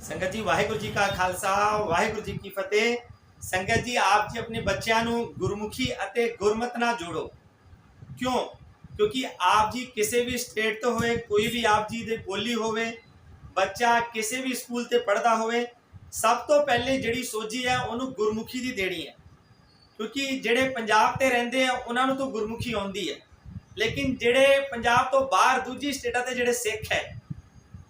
ਸੰਗਤ ਜੀ, ਵਾਹਿਗੁਰੂ ਜੀ ਕਾ ਖਾਲਸਾ, ਵਾਹਿਗੁਰੂ ਜੀ ਕੀ ਫਤਿਹ। ਸੰਗਤ ਜੀ, ਆਪ ਜੀ ਆਪਣੇ ਬੱਚਿਆਂ ਨੂੰ ਗੁਰਮੁਖੀ ਅਤੇ ਗੁਰਮਤ ਨਾਲ ਜੋੜੋ। ਕਿਉਂ? ਕਿਉਂਕਿ ਆਪ ਜੀ ਕਿਸੇ ਵੀ ਸਟੇਟ ਤੋਂ ਹੋਏ, ਕੋਈ ਵੀ ਆਪ ਜੀ ਦੇ ਬੋਲੀ ਹੋਵੇ, ਬੱਚਾ ਕਿਸੇ ਵੀ ਸਕੂਲ ਤੇ ਪੜਦਾ ਹੋਵੇ, ਸਭ ਤੋਂ ਪਹਿਲੇ ਜਿਹੜੀ ਸੋਝੀ ਹੈ, ਉਹਨੂੰ ਗੁਰਮੁਖੀ ਦੀ ਦੇਣੀ ਹੈ। ਕਿਉਂਕਿ ਜਿਹੜੇ ਪੰਜਾਬ ਤੇ ਰਹਿੰਦੇ ਆ, ਉਹਨਾਂ ਨੂੰ ਤਾਂ ਗੁਰਮੁਖੀ ਆਉਂਦੀ ਹੈ। ਲੇਕਿਨ ਜਿਹੜੇ ਪੰਜਾਬ ਤੋਂ ਬਾਹਰ ਦੂਜੀ ਸਟੇਟਾਂ ਤੇ ਜਿਹੜੇ ਸਿੱਖ ਹੈ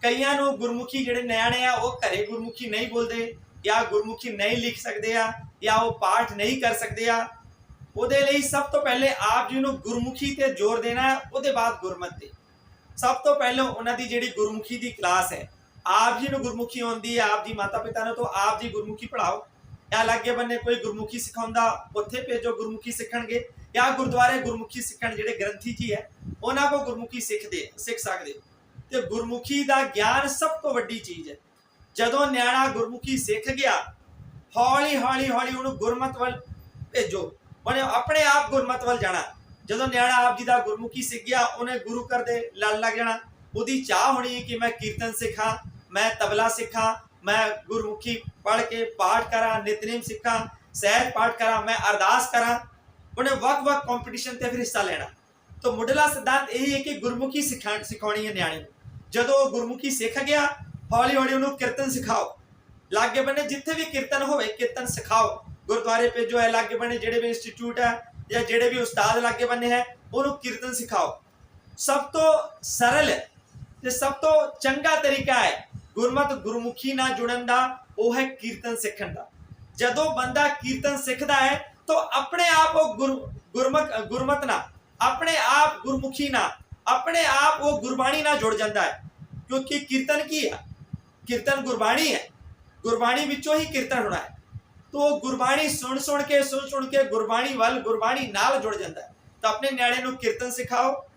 ਕਈਆਂ ਨੂੰ ਗੁਰਮੁਖੀ ਜਿਹੜੇ ਨਿਆਣੇ ਆ ਉਹ ਘਰੇ ਗੁਰਮੁਖੀ ਨਹੀਂ ਬੋਲਦੇ ਜਾਂ ਗੁਰਮੁਖੀ ਨਹੀਂ ਲਿਖ ਸਕਦੇ ਆ ਜਾਂ ਉਹ ਪਾਠ ਨਹੀਂ ਕਰ ਸਕਦੇ ਆ। ਉਹਦੇ ਲਈ ਸਭ ਤੋਂ ਪਹਿਲੇ ਆਪ ਜੀ ਨੂੰ ਗੁਰਮੁਖੀ ਤੇ ਜ਼ੋਰ ਦੇਣਾ ਹੈ, ਉਹਦੇ ਬਾਅਦ ਗੁਰਮਤ ਤੇ। ਸਭ ਤੋਂ ਪਹਿਲਾਂ ਉਹਨਾਂ ਦੀ ਜਿਹੜੀ ਗੁਰਮੁਖੀ ਦੀ ਕਲਾਸ ਹੈ ਆਪ ਜੀ ਨੂੰ ਗੁਰਮੁਖੀ ਆਉਂਦੀ ਹੈ ਆਪ ਜੀ ਮਾਤਾ ਪਿਤਾ ਨੂੰ ਤਾਂ ਆਪ ਜੀ ਗੁਰਮੁਖੀ ਪੜਾਓ ਜਾਂ ਲਾਗੇ ਬੰਨੇ ਕੋਈ ਗੁਰਮੁਖੀ ਸਿਖਾਉਂਦਾ ਉੱਥੇ ਭੇਜੋ ਗੁਰਮੁਖੀ ਸਿੱਖਣਗੇ ਜਾਂ ਗੁਰਦੁਆਰੇ ਗੁਰਮੁਖੀ ਸਿੱਖਣ ਜਿਹੜੇ ਗ੍ਰੰਥੀ ਜੀ ਹੈ ਉਹਨਾਂ ਕੋ ਗੁਰਮੁਖੀ ਸਿੱਖਦੇ ਸਿੱਖ ਸਕਦੇ ਤੇ ਗੁਰਮੁਖੀ ਦਾ ਗਿਆਨ ਸਭ ਤੋਂ ਵੱਡੀ ਚੀਜ਼ ਹੈ। ਜਦੋਂ ਨਿਆਣਾ ਗੁਰਮੁਖੀ ਸਿੱਖ ਗਿਆ, ਹੌਲੀ ਹੌਲੀ ਹੌਲੀ ਉਹਨੂੰ ਗੁਰਮਤ ਵੱਲ ਭੇਜੋ। ਉਹਨੇ ਆਪਣੇ ਆਪ ਗੁਰਮਤ ਵੱਲ ਜਾਣਾ। ਜਦੋਂ ਨਿਆਣਾ ਆਪ ਜੀ ਦਾ ਗੁਰਮੁਖੀ ਸਿੱਖ ਗਿਆ, ਉਹਨੇ ਗੁਰੂ ਘਰ ਦੇ ਲੜ ਲੱਗ ਜਾਣਾ। ਉਹਦੀ ਚਾਹ ਹੋਣੀ ਕਿ ਮੈਂ ਕੀਰਤਨ ਸਿੱਖਾਂ, ਮੈਂ ਤਬਲਾ ਸਿੱਖਾਂ, ਮੈਂ ਗੁਰਮੁਖੀ ਪੜ੍ਹ ਕੇ ਪਾਠ ਕਰਾਂ, ਨਿਤਨੇਮ ਸਿੱਖਾਂ, ਸਹਿਜ ਪਾਠ ਕਰਾਂ, ਮੈਂ ਅਰਦਾਸ ਕਰਾਂ। ਉਹਨੇ ਵੱਖ-ਵੱਖ ਕੰਪੀਟੀਸ਼ਨ ਤੇ ਫਿਰ ਹਿੱਸਾ ਲੈਣਾ। ਤਾਂ ਮੁੱਢਲਾ ਸਿਧਾਂਤ ਇਹ ਹੈ ਕਿ ਗੁਰਮੁਖੀ ਸਿਖਾਣ ਸਿਖਾਉਣੀ ਹੈ ਨਿਆਣੇ ਨੂੰ। ਜਦੋਂ ਉਹ ਗੁਰਮੁਖੀ ਸਿੱਖ ਗਿਆ, ਹੌਲੀ ਹੌਲੀ ਉਹਨੂੰ ਕੀਰਤਨ ਸਿਖਾਓ। ਲਾਗੇ ਬੰਨੇ ਜਿੱਥੇ ਵੀ ਕੀਰਤਨ ਹੋਵੇ, ਕੀਰਤਨ ਸਿਖਾਓ। ਗੁਰਦੁਆਰੇ ਭੇਜੋ ਹੈ ਲਾਗੇ ਬੰਨੇ ਜਿਹੜੇ ਵੀ ਇੰਸਟੀਚਿਊਟ ਹੈ ਜਾਂ ਜਿਹੜੇ ਵੀ ਉਸਤਾਦ ਲਾਗੇ ਬੰਨੇ ਹੈ, ਉਹਨੂੰ ਕੀਰਤਨ ਸਿਖਾਓ। ਸਭ ਤੋਂ ਸਰਲ ਤੇ ਸਭ ਤੋਂ ਚੰਗਾ ਤਰੀਕਾ ਹੈ ਗੁਰਮਤ ਗੁਰਮੁਖੀ ਨਾਲ ਜੁੜਨ ਦਾ, ਉਹ ਹੈ ਕੀਰਤਨ ਸਿੱਖਣ ਦਾ। ਜਦੋਂ ਬੰਦਾ ਕੀਰਤਨ ਸਿੱਖਦਾ ਹੈ, ਤਾਂ ਆਪਣੇ ਆਪ ਉਹ ਗੁਰ- ਗੁਰਮਤ ਗੁਰਮਤ ਨਾਲ, ਆਪਣੇ ਆਪ ਗੁਰਮੁਖੀ ਨਾਲ ਆਪਣੇ ਆਪ ਉਹ ਗੁਰਬਾਣੀ ਨਾਲ ਜੁੜ ਜਾਂਦਾ ਹੈ, ਕਿਉਂਕਿ ਕੀਰਤਨ ਕੀ ਹੈ? ਕੀਰਤਨ ਗੁਰਬਾਣੀ ਹੈ। ਗੁਰਬਾਣੀ ਵਿੱਚੋਂ ਹੀ ਕੀਰਤਨ ਹੋਣਾ ਹੈ। ਤੋ ਉਹ ਗੁਰਬਾਣੀ ਸੁਣ ਸੁਣ ਕੇ ਸੁਣ ਸੁਣ ਕੇ ਗੁਰਬਾਣੀ ਵੱਲ, ਗੁਰਬਾਣੀ ਨਾਲ ਜੁੜ ਜਾਂਦਾ ਹੈ। ਤਾਂ ਆਪਣੇ ਨਿਆਣੇ ਨੂੰ ਕੀਰਤਨ ਸਿਖਾਓ।